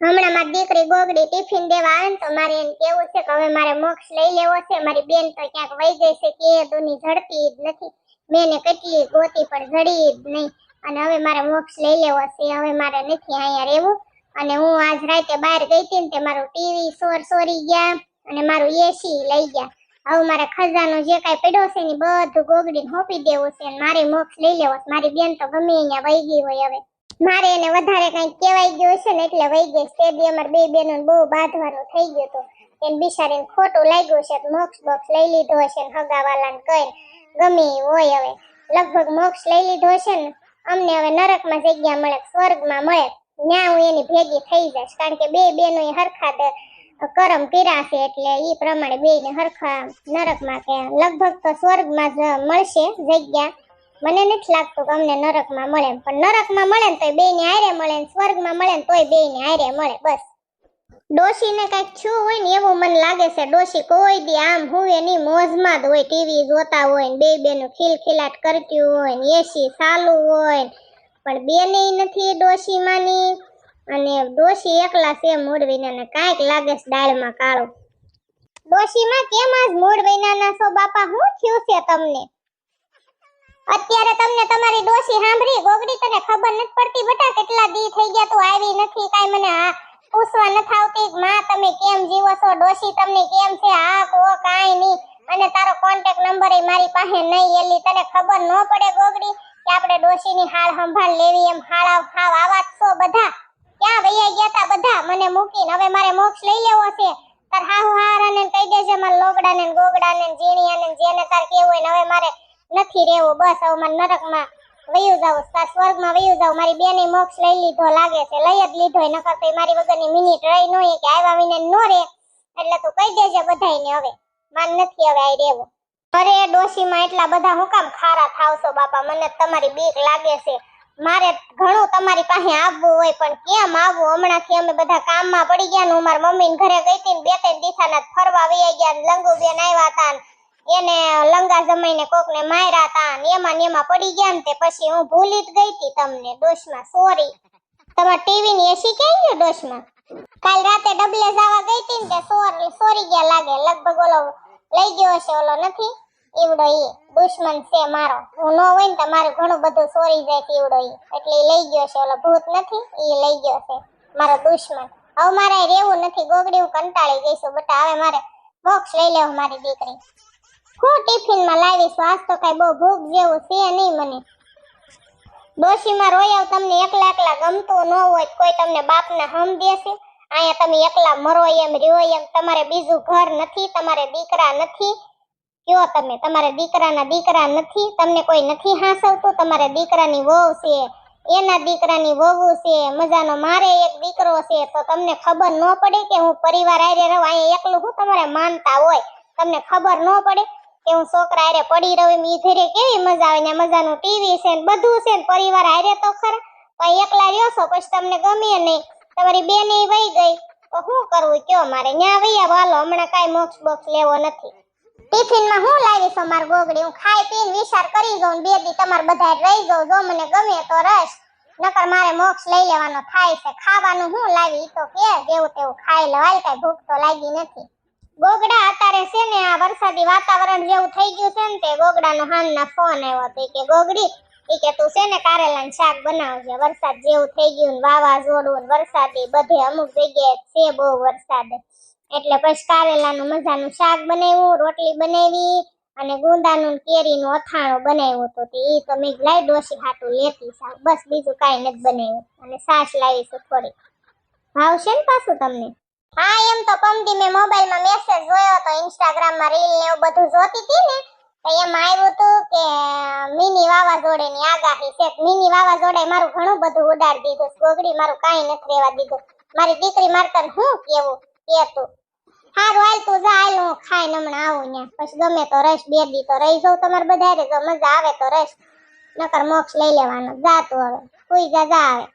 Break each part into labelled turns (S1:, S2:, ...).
S1: હમણાં મારી દીકરી ગોગડી ટિફિન દેવા આવે ને તો મારે એને કેવું છે કે હવે મારે મોક્ષ લઈ લેવો છે. મારી બેન તો ક્યાંક વહી ગઈ છે કે દુની ઝડપી જ નથી. મેં એને કેટલી ગોતી પણ જડી જ નહીં. અને હવે મારે મોક્ષ લઈ લેવો છે. હવે મારે નથી અહીંયા રહેવું. અને હું આજ રાતે બહાર ગઈ હતી ને તે મારું ટીવી સોર સોરી ગયા અને મારું એસી લઈ ગયા. હવે મારે ખજાનો જે કાંઈ પડ્યો છે ને બધું ગોગડીને હોપી દેવું છે અને મારે મોક્ષ લઈ લેવો છે. મારી બેન તો ગમે અહીંયા વહી ગઈ હોય હવે. મારે એને વધારે કંઈક કહેવાય ગયું છે ને એટલે વહી ગઈ તે દી અમારે બે બેનો બહુ બાંધવાનું થઈ ગયું હતું. એને બિચારીને ખોટું લાગ્યું છે મોક્ષ બોક્ષ લઈ લીધો હશે ને હગાવાલાને કઈ ગમે હોય હવે. લગભગ મોક્ષ લઈ લીધો હશે ને, અમને હવે નરકમાં જગ્યા મળે સ્વર્ગમાં મળે. ત્યાં હું એની ભેગી થઈ જઈશ. કારણ કે બે એ હરખા કરમ પીરાશે એટલે એ પ્રમાણે બેયને હરખા નરકમાં કે લગભગ તો સ્વર્ગમાં જ મળશે જગ્યા. મને નથી લાગતું કે અમને નરકમાં મળે. પણ નરકમાં મળે ને તોય બેયને હારે મળે ને સ્વર્ગમાં મળે ને તોય બેયને હારે મળે, બસ. ડોશીને કંઈક છું હોય ને એવું મને લાગે છે, ડોશી કોઈ દી આમ હોય નહીં, મોજમાં જ હોય, ટીવી જોતા હોય ને બે બેનું ખિલખિલાટ કરતી હોય ને એસી ચાલુ હોય ને, પણ બેને નથી ડોશીમાંની અને ડોશી એકલા છે મૂળ ને કાંઈક લાગે છે દાળમાં કાળું. ડોશીમાં કેમ આજ મૂળ વિનાના છો બાપા હું થયું છે તમને? અત્યારે તમને તમારી ડોસી સાંભળી, ગોગડી તને ખબર નથી પડતી બેટા કેટલા દી થઈ ગયા તું આવી નથી, કાઈ મને આ પૂછવા નથી આવતી માં તમે કેમ જીવો છો, ડોશી તમને કેમ છે, હા કો કાઈ નહીં. અને તારો કોન્ટેક્ટ નંબર મારી પાસે નહીં એલી, તને ખબર ન પડે ગોગડી કે આપણે ડોશીની હાળ સંભાળ લેવી એમ, હાળા હાવ આવા છો બધા. ક્યાં વૈયા ગયા તા બધા? મને મૂકીને, હવે મારે મોક્ષ લઈ લેવો છે. તાર હાહુ હારાને કહી દેજે મારા લોગડાને ને ગોગડા ને જીણિયાને ને જેને તાર કેવું હોય ને, હવે મારે નથી રહેવું, બસ હવે નરકમાં વયું જાવ સ્વર્ગમાં વયું જાવ મારી બેને મોક્ષ લઈ લીધો લાગે છે, લઈ જ લીધો નકર તો મારી વગરની મિનિટ રહી ન કે આવ્યા વિને નો રે એટલે તું કહી દેજે બધાયને હવે, માન નથી હવે આઈ રહેવું. અરે ડોશીમાં એટલા બધા હું કામ ખારા થાવશો બાપા, મને તમારી બીક લાગે છે. મારે ઘણું તમારી પાસે આવવું હોય, પણ કેમ આવવું? હમણાંથી અમે બધા કામમાં પડી ગયા ને હું મારા મમ્મીને ઘરે ગઈ હતી બે ત્રણ દિશાના ફરવા વયા ગયા લંગુ બેન આવ્યા હતા એને લંગા જમાઈને કોકને માર્યા હતા ને એમાં ને એમાં પડી ગયા ને તે પછી હું ભૂલી જ ગઈ હતી તમને ડોશમાં સોરી તમારા ટીવી ની એસી ક્યાં ગયો ડોશમાં કાલ રાતે ડબલે જવા ગઈ હતી ને તે સોર સોરી ગયા લાગે. લગભગ ઓલો લઈ ગયો હશે ઓલો નથી? ઈવડો ઈ, દુશ્મન છે મારો. હું ન હોય ને તો મારું ઘણું બધું સોરી જાય છે ઈવડો ઈ. એટલે ઈ લઈ ગયો છે ઓલો ભૂત નથી? ઈ લઈ ગયો છે મારો દુશ્મન. હવે મારે રહેવું નથી, ગોગડી હું કંટાળી ગઈ છું. બટા હવે મારે બોક્સ લઈ લેવું મારી દીકરી. હું ટિફિનમાં લાવીશ? આજ તો કઈ બહુ ભૂખ જેવું છે નહીં મને. ડોશીમાં રોયાવ તમને એકલા એકલા ગમતું ન હોય કોઈ તમને બાપને હમ દેશે અહીંયા તમે એકલા મરો એમ રહ્યો એમ. તમારે બીજું ઘર નથી, તમારે દીકરા નથી. કયો તમે? તમારે દીકરાના દીકરા નથી. તમને કોઈ નથી હાંસવતું? તમારે દીકરાની વહુ છે. એના દીકરાની વહુ છે. મજાનો મારે એક દીકરો છે. તો તમને ખબર ન પડે કે હું પરિવાર આરે રહું? અહીંયા એકલું હું તમારે માનતા હોય? તમને ખબર ન પડે? કે હું છોકરા આરે પડી રહું ઈ ઘરે કેવી મજા આવે ને મજાનું ટીવી છે ને બધું છે ને પરિવાર આરે તો ખરા. પણ એકલા રહ્યો છો પછી તમને ગમે નહીં. તમારી બેન વહી ગઈ. તો શું કરવું કયો મારે? ન્યા વૈયા વાલો હમણાં કાંઈ મોક્ષ બોક્સ લેવો નથી. ટિફિનમાં હું લાવીશ અમાર ગોગડી? હું ખાઈ પીને વિચાર કરી જાઉં બે દી તમારે બધા રહી જાઉં જો મને ગમે તો રસ. નકર મારે મોક્ષ લઈ લેવાનો થાય છે. ખાવાનું હું લાવી તો કે, જેવું તેવું ખાઈ લવાય કાંઈ ભૂખ તો લાગી નથી. ગોગડા અત્યારે છે ને આ વરસાદી વાતાવરણ જેવું થઈ ગયું છે ને તે ગોગડાનો હાનના ફોન આવ્યો હતો. કે, ગોગડી એ કે તું છે ને કારેલાનું શાક બનાવજે. વરસાદ જેવું થઈ ગયું ને વાવાઝોડું ને વરસાદી બધે અમુક જગ્યાએ છે બહુ વરસાદ. એટલે પછી કારેલાનું મજાનું શાક બનાવ્યું, રોટલી બનાવી અને ગુંદાનું ને કેરીનું અથાણું બનાવ્યું હતું તે. એ તો મેં લાઈ ડોસી હાટું લેતી શાક. બસ બીજું કાંઈ નથી બનાવ્યું. અને છાશ લાવીશું થોડીક. ભાવશે ને પાછું તમને? હા, એમ તો પમદી મેં મોબાઈલમાં મેસેજ જોયો તો ઇન્સ્ટાગ્રામમાં રીલ ને એવું બધું જોતી હતી ને, તો એમાં આવ્યું હતું કે, મિની વાવાઝોડાની આગાહી છે. મિની વાવાઝોડે મારું ઘણું બધું ઉડાડી દીધું ગોગડી મારું કાંઈ નથી રહેવા દીધું. મારી દીકરી મારતર હું કેવું? કે તું. હારું, હાલ તું જા, હાલ હું ખાઈને હમણાં આવું ન્યા. પછી ગમે તો રહીશ, બે દી તો રહી જાઉં તમારે બધા જો મજા આવે તો રહીશ. નકર મોક્ષ લઈ લેવાનો. જા તું હવે. કોઈ જા જા આવે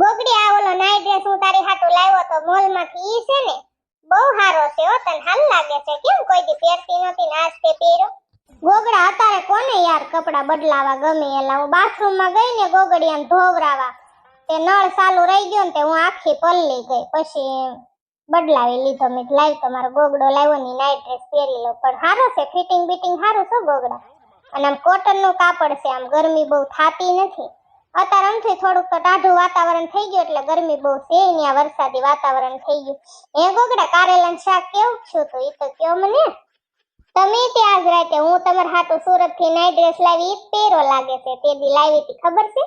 S1: ગોગડી આ ઓલો નાઈટ ડ્રેસ હું તારી હાટુ લાવ્યો તો મોલમાંથી ઈ છે ને, બહુ હારો છે હો, તને હાલ લાગે છે. કેમ કોઈ દી પહેરતી નથી ને આજ તે પહેર્યો ગોગડા અત્યારે કોને યાર કપડા બદલાવા ગમે એલા? હું બાથરૂમમાં ગઈ ને ગોગડી આમ ધોવરાવા. તે નળ ચાલુ રહી ગયો ને તે હું આખી પલ્લી ગઈ. પછી બદલાવી લીધો મેં લાવ તમારો ગોગડો લાવ્યો ની નાઈટ ડ્રેસ પહેરી લો પણ સારો છે, ફિટિંગ બિટિંગ સારું છે ગોગડા. અને આમ કોટનનું કાપડ છે, આમ ગરમી બહુ થાતી નથી. અત્યારે થોડુંક તો ટાઢું વાતાવરણ થઈ ગયું એટલે ગરમી બહુ છે આ વરસાદી વાતાવરણ થઈ ગયું. એ ગોગડા કારેલા શાક કેવું છું તો? એ તો કયો મને. તમે ત્યાં જ રાતે હું તમારા હાટુ સુરતથી નાઈટ ડ્રેસ લાવી પહેરો લાગે છે, તે દી લાવી હતી, ખબર છે?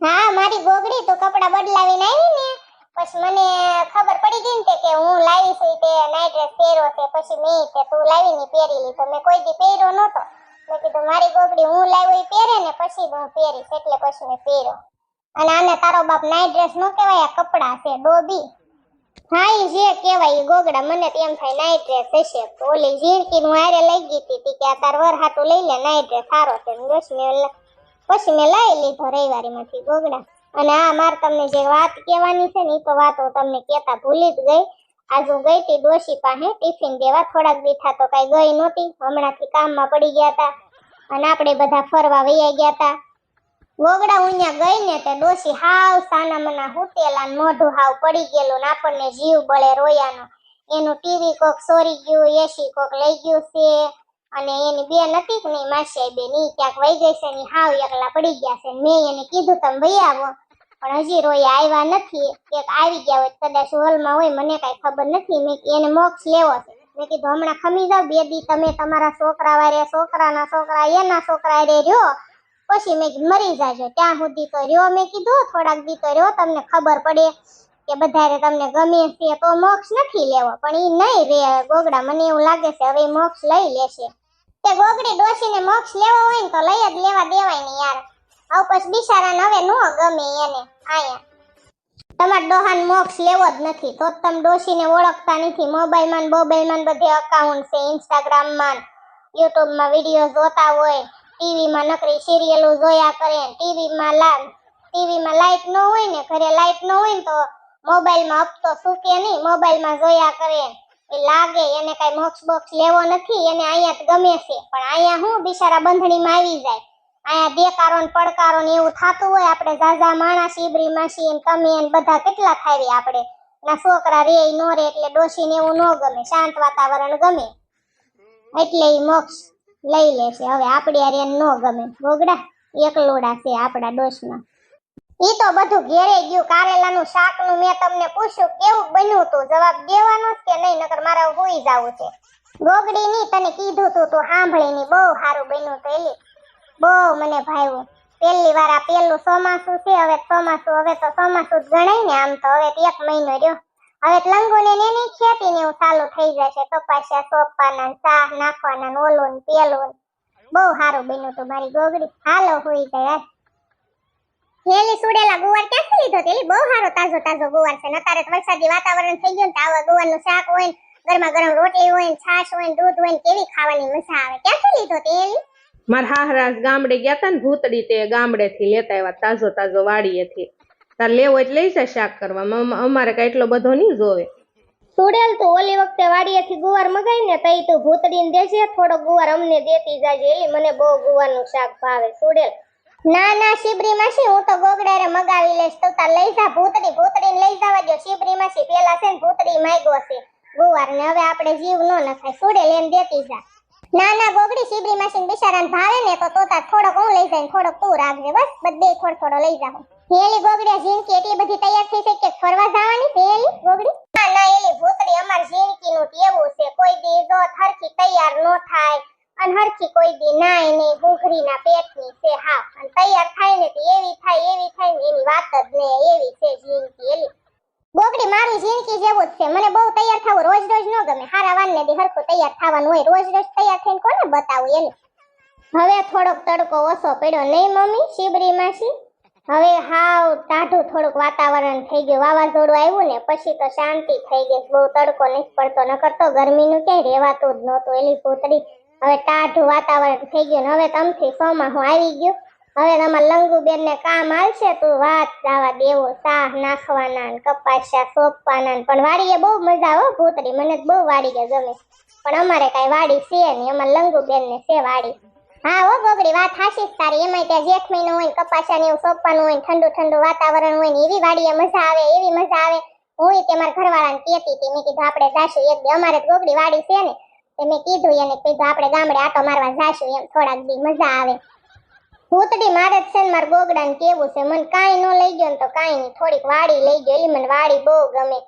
S1: હા, મારી ગોગડી, તો કપડા બદલાવીને આવી ને, પછી મને ખબર પડી ગઈ ને કે હું લાવી છું તે નાઈટ ડ્રેસ પહેરો છે, પછી મેં તે તું લાવીને પહેરી લીધો મેં કોઈ દી પહેર્યો નહોતો. મેં કીધું, મારી ગોગડી હું લાવ્યો એ પહેરે ને પછી હું પહેરીશ. એટલે પછી મેં પહેર્યો. અને આને તારો બાપ નાઈટ ડ્રેસ નો કહેવાય, આ કપડાં છે ડોબી હા એ જે કહેવાય એ ગોગડા, મને તો થાય નાઈટ ડ્રેસ હશે. ઓલી ઝીણકી હું હારે લઈ ગઈ હતી કે આ તાર વર હાટું લઈ લે નાઈટ ડ્રેસ સારો છે પછી મેં પછી મેં લઈ લીધો રવિવારીમાંથી ગોગડા. અને આ મારે તમને જે વાત કહેવાની છે ને એ તો વાત તમને કહેતા ભૂલી જ ગઈ. આજ ગઈ હતી ડોશી પાસે, ટિફિન દેવા થોડાક દીઠા તો કઈ ગઈ નહોતી. હમણાંથી કામમાં પડી ગયા હતા અને આપણે બધા ફરવા વૈયા ગયા હતા ગોગડા ઉન્યા ગઈ ને તે ડોશી હાવ સાના મના હુતેલા મોઢું હાવ પડી ગયેલું ને આપણને જીવ બળે રોયાનો. એનું ટીવી કોક સોરી ગયું એસી કોક લઈ ગયું છે અને એની બે નથી કે નહીં, માસી બેન, ઈ ક્યાંક વહી ગઈ છે ને હાવ એકલા પડી ગયા છે મેં એને કીધું, તમે વૈયા આવો. પણ હજી રોય આવ્યા નથી. એક આવી ગયા હોય કદાચ હોલમાં હોય, મને કાંઈ ખબર નથી. મેં એને મોક્ષ લેવો છે. મેં કીધું, હમણાં ખમી જાવ બે દી, તમે તમારા છોકરા વારે, છોકરાના છોકરા, એના છોકરા રે રહ્યો. પછી મેં મરી જાજો. ત્યાં સુધી તો રહ્યો, મેં કીધું. થોડાક દી તો રહ્યો, તમને ખબર પડે કે બધારે તમને ગમે છે તો મોક્ષ નથી લેવો. પણ ઈ નહીં રે. ગોગડા, મને એવું લાગે છે, હવે મોક્ષ લઈ લેશે. તે ગોગડી ડોસીને મોક્ષ લેવો હોય ને તો લઈ જ લેવા દેવાય ને યાર. આવ પછી બિચારાને હવે નો ગમે એને, આયા. તમારે ડોહાન મોક્ષ લેવો જ નથી, તો તમે ડોશીને ઓળખતા નથી. મોબાઈલમાં બોબાઈલમાં બધે અકાઉન્ટ છે ઇન્સ્ટાગ્રામમાં યુટ્યુબમાં વીડિયો જોતા હોય, ટીવીમાં નકરી સિરિયલો જોયા કરે ટીવીમાં લા, ટીવીમાં લાઈટ ન હોય ને, ઘરે લાઈટ ન હોય ને તો મોબાઈલમાં હપ્તો સૂકે નહીં, મોબાઈલમાં જોયા કરે એ લાગે, એને કાંઈ મોક્ષ બોક્સ લેવો નથી, એને અહીંયા જ ગમે છે. પણ અહીંયા હું બિચારા બંધણીમાં આવી જાય. અહીંયા બેકારો ને પડકારો ને એવું થતું હોય, આપણે ઝાઝા માણસ ઈબરી માસી ને તમે ને બધા કેટલા ખાવી આપણે? ના છોકરા રે નો રે, એટલે ડોસી ને એવું ન ગમે, શાંત વાતાવરણ ગમે. એટલે એ મોક્ષ લઈ લેશે હવે આપણે આ એને ન ગમે. ગોગડા એકલોડા છે આપણા ડોશમાં. ઈ તો બધું ઘેરે ગયું, કારેલાનું શાકનું મેં તમને પૂછ્યું, કેવું બન્યું તું? જવાબ દેવાનો કે નહીં, નકર મારે હોઈ જાવું છે. ગોગડી ની તને કીધું તું તું સાંભળી ની બહુ સારું બન્યું તો, એલી. બહુ મને ભાવ્યું. પહેલી વાર આ પહેલું ચોમાસું છે, હવે ચોમાસું, હવે તો ચોમાસું જ ગણાય ને આમ તો, હવે એક મહિનો રહ્યો. હવે લંગુ ને એની ખેતી ને એવું ચાલુ થઈ જશે. કપાસિયા સોપાના શાક નાખવાના ઓલું ને પેલું બહુ સારું બન્યું તું મારી ગોગડી. હાલો, હોઈ જાય હેલી. સુડેલા ગુવાર ક્યાંથી લીધો? તેલી બહુ સારો, તાજો તાજો ગુવાર છે. નતારે વરસાદી વાતાવરણ થઈ ગયું ને આવા ગુવારનું શાક હોય ગરમા ગરમ રોટલી હોય છાશ હોય દૂધ હોય કેવી ખાવાની મજા આવે. ક્યાંથી લીધો તેલી
S2: મારા હાહરાસ ગામડે ગયા તા ને ભૂતડી તે ગામડે થી લેતા આવ્યા તાજો તાજો વાડીએથી. તાર લેવો એટલે લઈ જાય શાક કરવા. અમારે કઈ એટલો બધો નહીં જોવે.
S3: સુડેલ તું ઓલી વખતે વાડીએથી ગુવાર મગાઈ ને તઈ તો ભૂતડીને દેજે, થોડો ગુવાર અમને દેતી જાજે. એલી મને બહુ ગુવારનું શાક ભાવે. સુડેલ.
S1: ના ના શિબરી માસી હું તો ગોગડારે મગાવી લઈશ. તો તાર લઈ જા ભૂતડી. ભૂતડીને લઈ જવા દો શિબરી માસી પેલા છે ને ભૂતડી માગ્યો છે. ગુવાર ને હવે આપણે જીવ ન નખાય. સુડેલ એમ દેતી જા. ના ના ગોગડી શિબરી માસી બિચારાને ભાવે ને તો તોતા થોડોક હું લઈ જાય ને થોડોક તું રાખજે બસ બધે થોડો થોડો લઈ જાઉં. હેલી ગોગડી ઝીણકી એટલી બધી તૈયાર થઈ છે કે ફરવા જવાની છે હેલી ગોગડી ના ના એલી ભૂતડી અમાર ઝીણકી નું ટેવું છે કોઈ દી જો હરખી તૈયાર નો થાય અને હરખી કોઈ દી નાય નહીં ઘૂઘરીના પેટની છે હા અને તૈયાર થાય ને તો એવી થાય એવી થાય ને એની વાત જ ને એવી છે ઝીણકી એલી ગોગડી મારું ઝીણકી જેવું જ છે મને બહુ તૈયાર થવું રોજ રોજ ન ગમે હારા વાન ને દી હરખું તૈયાર થવાનું હોય રોજ રોજ તૈયાર થઈને કોને બતાવું એલી હવે થોડોક તડકો ઓછો પડ્યો નહીં મમ્મી? શિબરી હવે હાવ ટાઢું થોડુંક વાતાવરણ થઈ ગયું. વાવાઝોડું આવ્યું ને પછી તો શાંતિ થઈ ગઈ. બહુ તડકો નથી પડતો. ન કરતો ગરમીનું ક્યાંય રહેવાતું જ નહોતું. એલી પૂતળી હવે ટાઢું વાતાવરણ થઈ ગયું ને હવે તમથી સોમાહું આવી ગયું. હવે તમારા લંગુબેનને કામ આવશે તું વાત જવા દેવો. શાહ નાખવાના ને કપાસિયા સોંપવાના પણ વાડીએ બહુ મજા આવે હો ભૂતળી મને તો બહુ વાડીએ ગમે. પણ અમારે કાંઈ વાડી છે નહીં. અમારા લંગુબેનને છે વાડી. હા ઓ ગોગડી વાત હાશી તારી. એમાં ત્યાં જેઠ હોય ને કપાસા ને એવું સોંપવાનું હોય ઠંડુ ઠંડુ વાતાવરણ હોય ને એવી વાડીએ મજા આવે, એવી મજા આવે. હું તે મારા ઘરવાળાને કહેતી હતી, મેં કીધું આપણે જાશું એક દી. અમારે ગોગડી વાડી છે ને, તે મેં કીધું એને, કીધું આપણે ગામડે આટો મારવા જાશું એમ, થોડાક દી મજા આવે. ભૂતડી મારે જ છે ને મારા ગોગડાને કેવું છે, મને કાંઈ ન લઈ ગયો ને તો કાંઈ નહીં, થોડીક વાડી લઈ ગયો, એલી મને વાડી બહુ ગમે.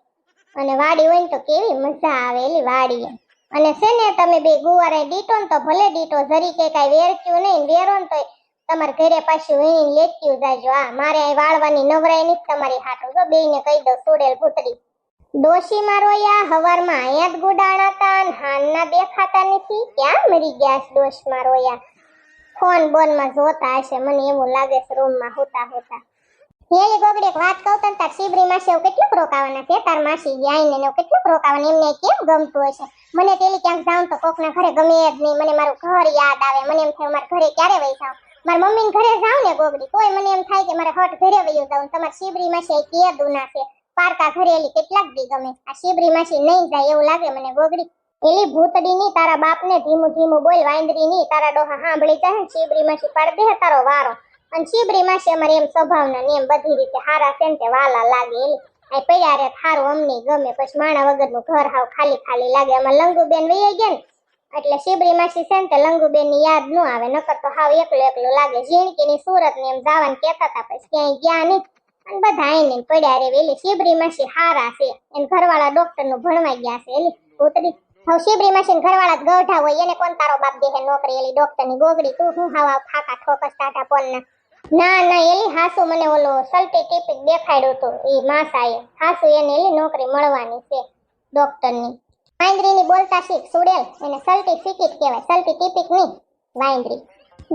S1: અને વાડી હોય ને તો કેવી મજા આવે, એલી વાડી અને છે ને તમે બે ગુવારે ડીટો તો ભલે ડીટો જરી કે કાંઈ વેરચ્યું નહીં વેરો તો તમારે ઘરે પાછું વીણી લેત્યું જાજો. આ મારે વાળવાની નવરાય નહીં તમારી હાટું. જો બેયને કહી દો સુડેલ ભૂતડી ડોશીમાં રોયા, હવારમાં અહીંયા જ ગુડાણા તા ને બે દેખાતા નથી. ક્યાં મરી ગયા છે ડોશમાં રોયા? ફોન બોનમાં જોતા હશે, મને એવું લાગે છે રૂમમાં હોતા હોતા. હેલી ગોગડી વાત કહું તને, તાર શિબરી માસી એવું કેટલું રોકાવાના છે? તાર માસી ગયા ને કેટલું રોકાવાના, એમને કેમ ગમતું હશે? મને તેલી ક્યાંક જાઉં તો કોકના ઘરે ગમે જ નહીં, મને મારું ઘર યાદ આવે, મને એમ થાય મારા ઘરે ક્યારે વહી જાઉં? મારા મમ્મીને ઘરે જાઉં ને ગોગડી, તોય મને એમ થાય કે મારે હટ ઘરે વયું જાઉં તમારી શિબરી માસી કે દુના છે. પારકા ઘરે એલી કેટલાક દી ગમે. આ શિબરી માસી નહીં જાય એવું લાગે મને ગોગડી. એલી ભૂતડી ની, તારા બાપને ધીમું ધીમું બોલ, વાંદરી ની, તારા ડોહા સાંભળી જાય શિબરી માસી પાડ દે તારો વારો. અને શિબરી માસી અમારે એમ સ્વભાવના ને એમ બધી રીતે હારા છે તે વાલા લાગે એ પડ્યા રે થારું અમને ગમે, પછી માણા વગરનું ઘર હાવ ખાલી ખાલી લાગે. એમાં લંગુબેન વૈયા ગયા ને, એટલે શિબરી માસી છે ને તે લંગુબેનની યાદ ન આવે, નકર તો હાવ એકલું એકલું લાગે. ઝીણકી ની સુરત ને એમ જવાનું કહેતા હતા પછી ક્યાંય ગયા નહીં અને બધા આઈને ને પડ્યા રે વેલી. શિબરી માસી હારા છે. એને ઘરવાળા ડોક્ટરનું ભણવા ગયા છે, એલી. ભૂતડી હવે શિબરી માસી ઘરવાળા ગઢા હોય, એને કોણ તારો બાપ દેહે નોકરી, એલી ડોક્ટરની ગોગડી તું હું હાવ ફાકા ઠોકસ ટાટા પોલ ના ના ના, એલી હાસુ મને ઓલો સલ્ટી ટીપિક દેખાડ્યું હતું એ માસાએ. હાસુ એને એલી નોકરી મળવાની છે ડોક્ટરની વાઇન્દ્રીની બોલતા શીખ સુડેલ, એને સલ્ટી ફિકિટ કહેવાય સલ્ટી ટીપીક નહીં વાઇન્દ્રી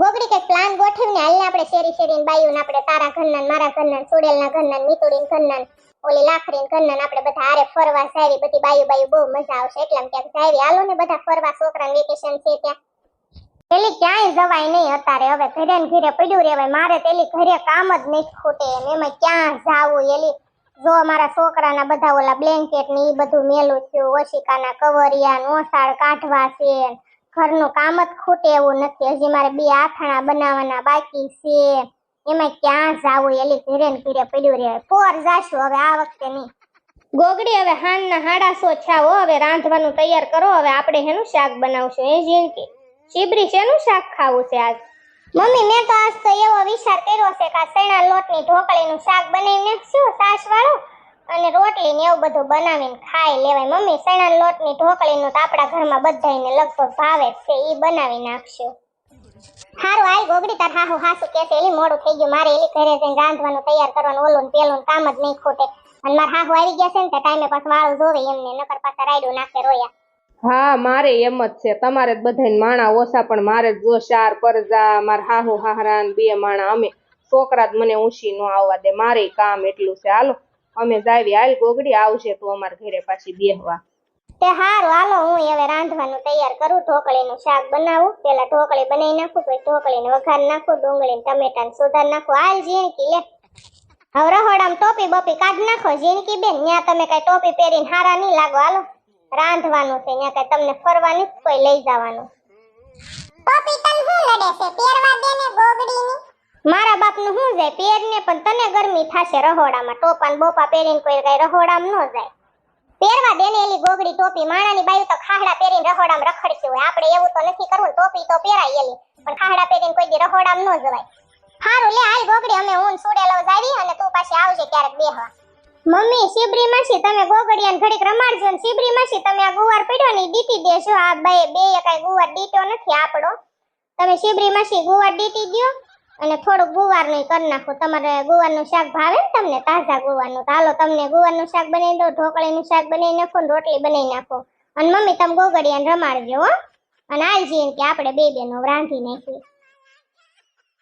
S1: ગોગડી કંઈક પ્લાન ગોઠવીને હાલને આપણે શેરી શેરીને બાયુને આપણે તારા ઘરના મારા ઘરના સુડેલના ઘરના મિતુડીન ઘરના ઓલી લાખરીન ઘરના આપણે બધા હારે ફરવા સારી બધી બાયુ બાયુ બહુ મજા આવશે. એટલે ક્યાંક સારી હાલો ને બધા ફરવા, છોકરાને વેકેશન છે ત્યાં. પેલી ક્યાંય જવાય નહીં અત્યારે. હવે ઘરે ઘરે પડ્યું રહેવાય. મારે પેલી ઘરે કામ જ નહીં ખૂટે. એમ એમાં ક્યાં જાવું? એલી જો મારા છોકરાના બધા ઓલા બ્લેન્કેટ ને એ બધું મેલું થયું. ઓશિકાના કવરિયા ઓસાળ કાઢવા છે. ઘરનું કામ જ ખૂટે એવું નથી. હજી મારે બે આથાણા બનાવવાના બાકી છે. એમાં ક્યાં જાવું? એલી ઘરે ને ઘરે પડ્યું રહે પોર જાશું હવે આ વખતે નહીં.
S3: ગોગડી, હવે હાનના હાડા સો છ્યા હવે રાંધવાનું તૈયાર કરો. હવે આપણે હેનું શાક બનાવશું. એ જીણકી? શીબરી શેનું શાક ખાવું છે આજ?
S1: મમ્મી, મેં તો આજ તો એવો વિચાર કર્યો છે કે આ ચણા લોટની ઢોકળીનું શાક બનાવીને શું સાસ વાળું? અને રોટલી ને એવું બધું બનાવીને ખાઈ લેવાય. મમ્મી ચણા લોટની ઢોકળીનું તો આપણા ઘરમાં બધાને લગભગ ભાવે જ છે. એ બનાવી નાખશું. હારું, હાલ ગોગડી તાર હાહુ હાસુ કે છે. એલી મોડું થઈ ગયું. મારે એલી ઘરે જઈને રાંધવાનું તૈયાર કરવાનું. ઓલું ને પેલું કામ જ નહીં ખોટે. અને મારા હાહુ આવી ગયા છે ને, તે ટાઈમે પાછું વાળું જોવે એમને, નકર પાછા રાયડું નાખે રોયા.
S2: હા, મારે એમ જ છે. તમારે બધાને માણા ઓછા, પણ મારે જ ચાર પરજા, મારા હાહુ હાહરાન બે માણા, અમે છોકરા જ મને ઊંચી ન આવવા દે. મારે કામ એટલું છે. હાલો, અમે જાવી. હાલ ગોગડી આવશે તો અમારા ઘરે પાછી બેહવા.
S1: તે હારું. હાલો, હું હવે રાંધવાનું તૈયાર કરું. ઢોકળીનું શાક બનાવું. પેલા ઢોકળી બનાવી નાખું, પછી ઢોકળીને વઘાર નાખું ડુંગળી ને ટમેટા ને સુધાર નાખું. હાલ જીણકી, લે. હવે રહોડામાં ટોપી બોપી કાઢ નાખો. જીણકી બેન ત્યાં તમે કઈ ટોપી પહેરીને હારા નહીં લાગો. હાલો. રાંધવાનું છે ત્યાં કઈ તમને ફરવાની કોઈ લઈ જવાનું. તને શું લડે છે? પહેરવા દે ને ગોગડીની મારા બાપનું શું જાય? પહેરને પણ તને ગરમી થશે રહોડામાં. ટોપાન બોપા પહેરીને કોઈ કઈ રહોડામ ન જાય. પહેરવા દે ને એલી ગોગડી ટોપી. માણાની બાયું તો ખાહડા પહેરીને રહોડામ રખડતી હોય. આપણે એવું તો નથી કરવું ટોપી તો પહેરાય એલી. પણ ખાહડા પહેરીને કોઈ દી રહોડામ ન જવાય. હારું લે હાલ ગોગડી અમે ઊન સુડેલો જાવી અને તું પાછી આવજે ક્યારેક બેહવા. મમ્મી શિબરી માસી તમે ગોગડિયાને ઘડીક રમાડજો ને શિબરી માસી તમે આ ગુવાર પડ્યો ને દીતી દેજો. આ બે બે કઈ ગુવાર દીટ્યો નથી આપણો. તમે શિબરી માસી ગુવાર દીટી દ્યો અને થોડુંક ગુવારનું કરી નાખો. તમારે ગુવારનું શાક ભાવે ને તમને? તાજા ગુવારનું. હાલો, તમને ગુવારનું શાક બનાવી દો ઢોકળીનું શાક બનાવી નાખો ને રોટલી બનાવી નાખો. અને મમ્મી, તમે ગોગડિયાને રમાડજો, હો. અને આલજી કે આપણે બે બેનો રાંધી નાખી